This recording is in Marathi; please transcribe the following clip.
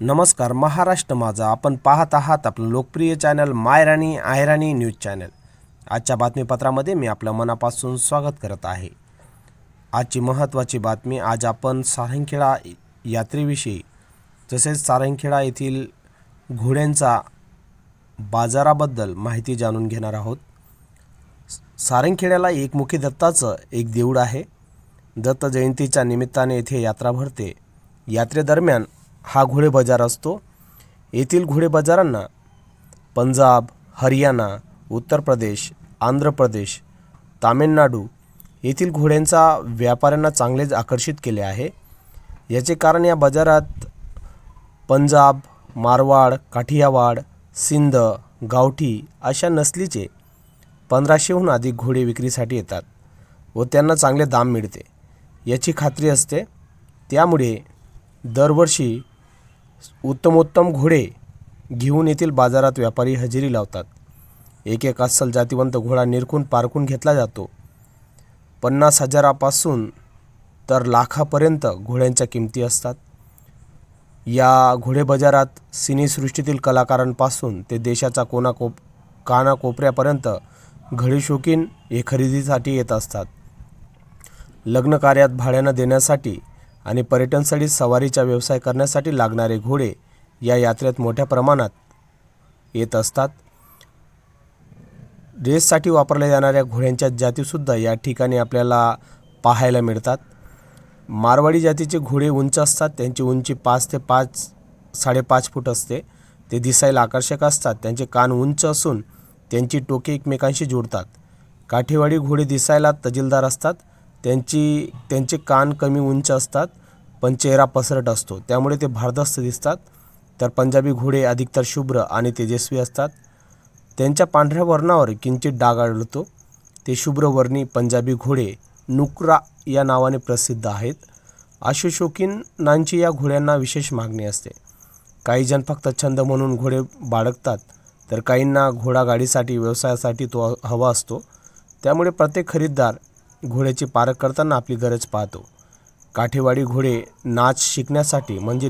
नमस्कार महाराष्ट्र माझा. आपण पाहत आहात आपलं लोकप्रिय channel Mayrani Ayrani news channel. आजच्या बातमीपत्रामध्ये मी आपलं मनापासून स्वागत करत आहे. आजची महत्त्वाची बातमी आज आपण सारंगखेडा यात्रेविषयी. तसेच सारंगखेडा येथील घोड्यांचा बाजाराबद्दल माहिती जाणून घेणार आहोत. सारंगखेड्याला एकमुखी दत्ताचं एक देऊळ आहे. दत्त जयंतीच्या निमित्ताने येथे यात्रा भरते. यात्रेदरम्यान हा घोडे बाजार असतो. येथील घोडे बाजारांना पंजाब हरियाणा उत्तर प्रदेश आंध्र प्रदेश तामिळनाडू येथील घोड्यांचा व्यापाऱ्यांना चांगलेच आकर्षित केले आहे. याचे कारण या बाजारात पंजाब मारवाड काठियावाड सिंध गावठी अशा नसलीचे पंधराशेहून अधिक घोडे विक्रीसाठी येतात व त्यांना चांगले दाम मिळते. याची खात्री असते. त्यामुळे दरवर्षी उत्तमोत्तम घोडे घेऊन येथील बाजारात व्यापारी हजेरी लावतात. एक एक अस्सल जातिवंत घोडा निरखून पारखून घेतला जातो. पन्नास हजारापासून तर लाखापर्यंत घोड्यांच्या किमती असतात. या घोडे बाजारात सिनेसृष्टीतील कलाकारांपासून ते देशाचा कोनाकोप कानाकोपऱ्यापर्यंत घडीशोकीन हे खरेदीसाठी येत असतात. लग्न कार्यात भाड्यानं देण्यासाठी आणि पर्यटनस्थळी सवारीचा व्यवसाय करण्यासाठी लागणारे घोडे या यात्रेत मोठ्या प्रमाणात येत असतात. रेससाठी वापरल्या जाणाऱ्या घोड्यांच्या जातीसुद्धा या ठिकाणी आपल्याला पाहायला मिळतात. मारवाडी जातीचे घोडे उंच असतात त्यांची उंची पाच ते पाच साडेपाच फूट असते. ते दिसायला आकर्षक असतात त्यांचे कान उंच असून त्यांची टोके एकमेकांशी जोडतात. काठीवाडी घोडे दिसायला तजिलदार असतात. त्यांची त्यांचे कान कमी उंच असतात पण चेहरा पसरट असतो. त्यामुळे ते भारदस्त दिसतात. तर पंजाबी घोडे अधिकतर शुभ्र आणि तेजस्वी असतात. त्यांच्या पांढऱ्या वर्णावर किंचित डाग आढळतो. ते शुभ्रवर्णी पंजाबी घोडे नुकरा या नावाने प्रसिद्ध आहेत. आशु या घोड्यांना विशेष मागणी असते. काही जण फक्त छंद म्हणून घोडे बाळगतात तर काहींना घोडा गाडीसाठी व्यवसायासाठी तो हवा असतो. त्यामुळे प्रत्येक खरीददार घोड्याची पारख करताना आपली गरज पाहतो. काठेवाडी घोडे नाच शिकण्यासाठी म्हणजे